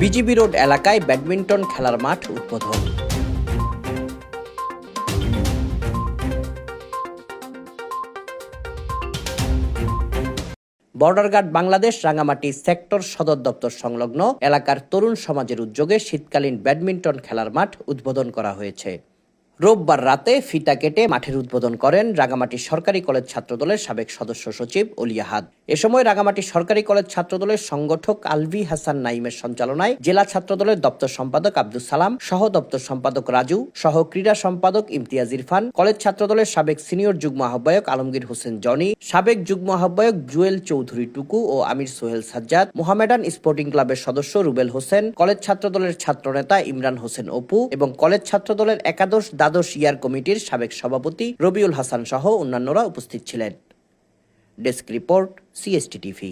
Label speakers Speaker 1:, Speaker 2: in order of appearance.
Speaker 1: BGB road এলাকায় badminton খেলার মাঠ উদ্বোধন। Border guard Bangladesh Rangamati sector সদর দপ্তর সংলগ্ন এলাকার তরুণ সমাজের উদ্যোগে শীতকালীন ব্যাডমিন্টন খেলার মাঠ উদ্বোধন করা হয়েছে। রোববার রাতে ফিতা কেটে মাঠের উদ্বোধন করেন রাঙামাটি সরকারি কলেজ ছাত্রদলের সাবেক সদস্য সচিব অলিয়াহাদ এ সময় রাঙামাটি সরকারি কলেজ ছাত্রদলের সংগঠক আলভি হাসান নাইমের সঞ্চালনায় জেলা ছাত্রদলের দপ্তর সম্পাদক আব্দুল সালাম, সহ দপ্তর সম্পাদক রাজু, সহ ক্রীড়া সম্পাদক ইমতিয়াজ ইরফান, কলেজ ছাত্রদলের সাবেক সিনিয়র যুগ্ম আহ্বায়ক আলমগীর হোসেন জনি, সাবেক যুগ্ম আহ্বায়ক জুয়েল চৌধুরী টুকু ও আমির সোহেল সাজ্জাদ, মোহামেডান স্পোর্টিং ক্লাবের সদস্য রুবেল হোসেন, কলেজ ছাত্রদলের ছাত্রনেতা ইমরান হোসেন অপু এবং কলেজ ছাত্রদলের একাদশ দ্বাদশ ইয়ার কমিটির সাবেক সভাপতি রবিউল হাসান সহ অন্যান্যরা উপস্থিত ছিলেন। Desk report CST TV